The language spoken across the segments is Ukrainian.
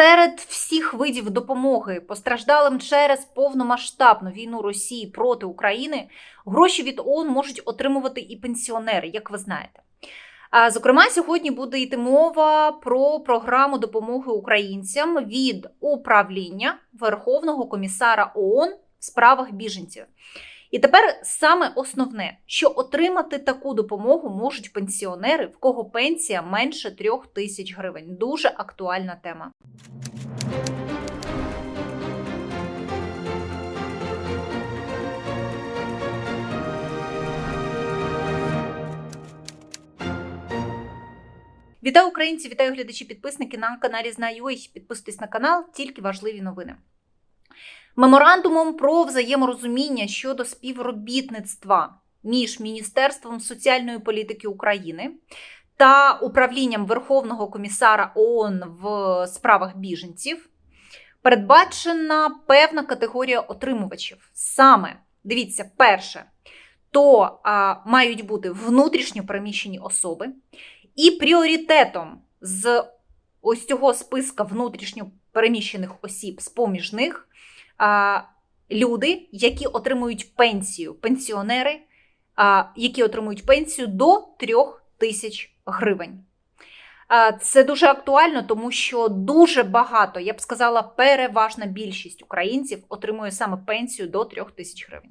Серед всіх видів допомоги постраждалим через повномасштабну війну Росії проти України гроші від ООН можуть отримувати і пенсіонери, як ви знаєте. А, Зокрема, сьогодні буде йти мова про програму допомоги українцям від управління Верховного комісара ООН в справах біженців. І тепер саме основне, що отримати таку допомогу можуть пенсіонери, в кого пенсія менше трьох тисяч гривень. Дуже актуальна тема. Вітаю українці, вітаю глядачі, підписники на каналі Знаю.ua. Підписуйтесь на канал, тільки важливі новини. Меморандумом про взаєморозуміння щодо співробітництва між Міністерством соціальної політики України та управлінням Верховного комісара ООН в справах біженців передбачена певна категорія отримувачів. Саме дивіться, перше, то а, мають бути внутрішньо переміщені особи, і пріоритетом з ось цього списка внутрішньо переміщених осіб, з поміж них а, люди, які отримують пенсію, пенсіонери, а, які отримують пенсію до 3 тисяч гривень. Це дуже актуально, тому що дуже багато, я б сказала, переважна більшість українців отримує саме пенсію до 3 тисяч гривень.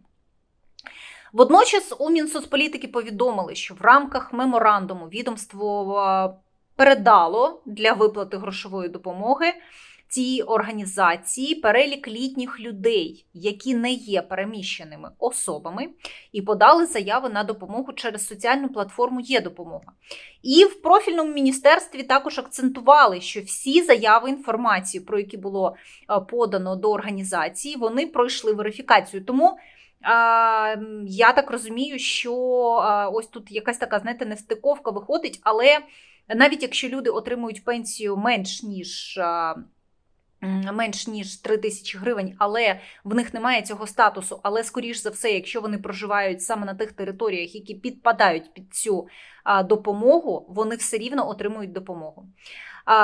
Водночас у Мінсоцполітики повідомили, що в рамках меморандуму відомство передало для виплати грошової допомоги цій організації перелік літніх людей, які не є переміщеними особами, і подали заяви на допомогу через соціальну платформу Є допомога. І в профільному міністерстві також акцентували, що всі заяви інформації, про які було подано до організації, вони пройшли верифікацію. Тому. Я так розумію, що ось тут якась така, знаєте, нестиковка виходить, але навіть якщо люди отримують пенсію менш ніж менш ніж 3 тисячі гривень, але в них немає цього статусу. Але, скоріш за все, якщо вони проживають саме на тих територіях, які підпадають під цю допомогу, вони все рівно отримують допомогу.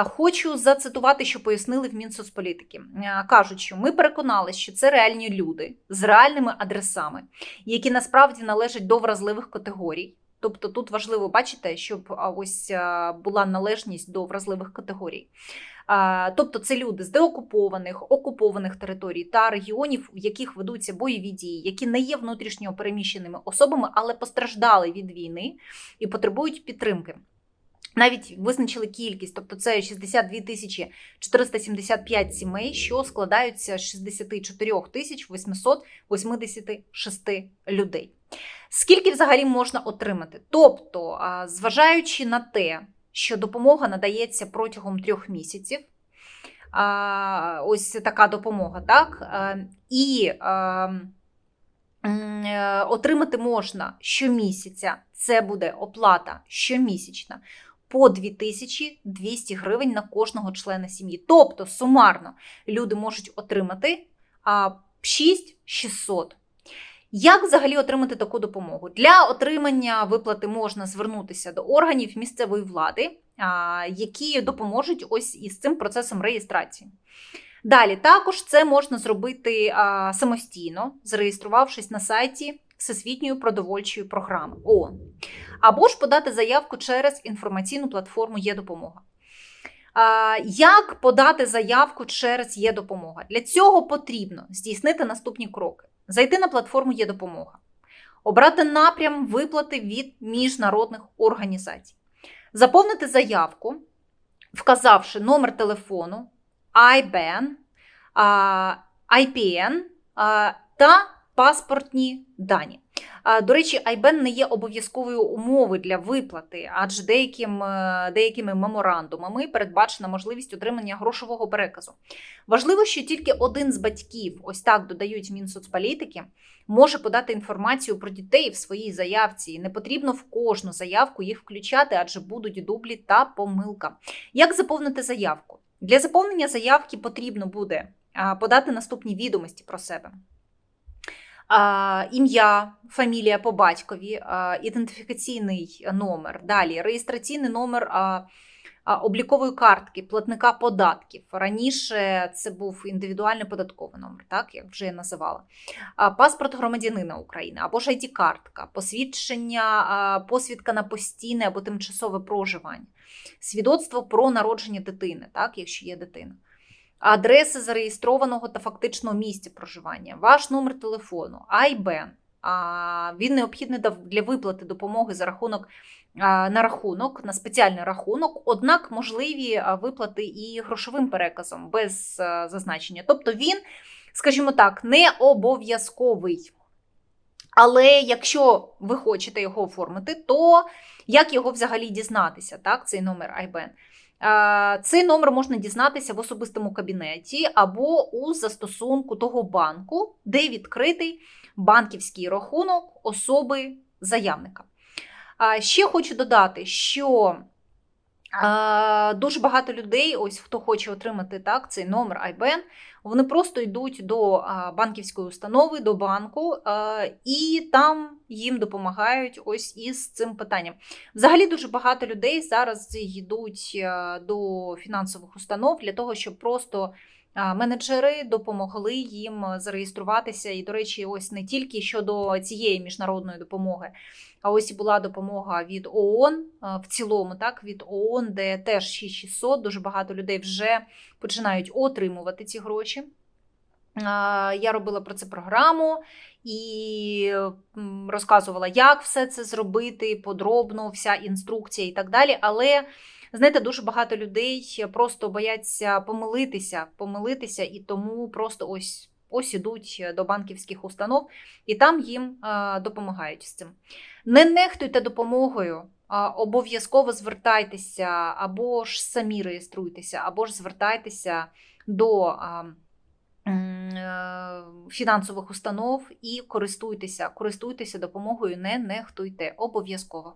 Хочу зацитувати, що пояснили в Мінсоцполітики. Кажуть, що ми переконалися, що це реальні люди з реальними адресами, які насправді належать до вразливих категорій. Тобто тут важливо бачите, щоб ось була належність до вразливих категорій. Тобто це люди з деокупованих, окупованих територій та регіонів, в яких ведуться бойові дії, які не є внутрішньо переміщеними особами, але постраждали від війни і потребують підтримки. Навіть визначили кількість, тобто це 62 тисячі 475 сімей, що складаються з 64 тисяч 886 людей. Скільки взагалі можна отримати? Тобто, зважаючи на те, що допомога надається протягом трьох місяців, ось така допомога, так? І е, отримати можна щомісяця, це буде оплата щомісячна по 2200 гривень на кожного члена сім'ї. Тобто, сумарно люди можуть отримати 6600. Як взагалі отримати таку допомогу? Для отримання виплати можна звернутися до органів місцевої влади, які допоможуть ось із цим процесом реєстрації. Далі також це можна зробити самостійно, зареєструвавшись на сайті Всесвітньої продовольчої програми ООН або ж подати заявку через інформаційну платформу Є допомога. Як подати заявку через Є допомога? Для цього потрібно здійснити наступні кроки: зайти на платформу Є допомога, обрати напрям виплати від міжнародних організацій, заповнити заявку, вказавши номер телефону, IBAN, IPN та паспортні дані. До речі, IBAN не є обов'язковою умовою для виплати, адже деяким, е, деякими меморандумами передбачена можливість отримання грошового переказу. Важливо, що тільки один з батьків, ось так додають Мінсоцполітики, може подати інформацію про дітей в своїй заявці. І Не потрібно в кожну заявку їх включати, адже будуть дублі та помилка. Як заповнити заявку? Для заповнення заявки потрібно буде подати наступні відомості про себе ім'я, фамілія по батькові, ідентифікаційний номер, далі реєстраційний номер облікової картки, платника податків. Раніше це був індивідуальний податковий номер, так як вже я називала. Паспорт громадянина України або ж ID-картка, посвідчення, а, посвідка на постійне або тимчасове проживання, свідоцтво про народження дитини, так, якщо є дитина. Адреси зареєстрованого та фактичного місця проживання, ваш номер телефону, IBAN. Він необхідний для виплати допомоги за рахунок на рахунок, на спеціальний рахунок, однак можливі виплати і грошовим переказом без зазначення. Тобто він, скажімо так, не обов'язковий. Але якщо ви хочете його оформити, то як його взагалі дізнатися, так, цей номер IBAN? Цей номер можна дізнатися в особистому кабінеті або у застосунку того банку, де відкритий банківський рахунок особи заявника. Ще хочу додати, що дуже багато людей, ось хто хоче отримати так, цей номер IBAN, вони просто йдуть до банківської установи, до банку, і там їм допомагають ось із цим питанням. Взагалі дуже багато людей зараз йдуть до фінансових установ для того, щоб просто менеджери допомогли їм зареєструватися. І, до речі, ось не тільки щодо цієї міжнародної допомоги, а ось і була допомога від ООН в цілому, так, від ООН, де теж 6600, дуже багато людей вже починають отримувати ці гроші. Я робила про це програму і розказувала, як все це зробити, подробно, вся інструкція і так далі. Але знаєте, дуже багато людей просто бояться помилитися, помилитися, і тому просто ось. Ось ідуть до банківських установ, і там їм допомагають з цим. Не нехтуйте допомогою, обов'язково звертайтеся, або ж самі реєструйтеся, або ж звертайтеся до е, фінансових установ і користуйтеся, користуйтеся допомогою, не нехтуйте. Обов'язково.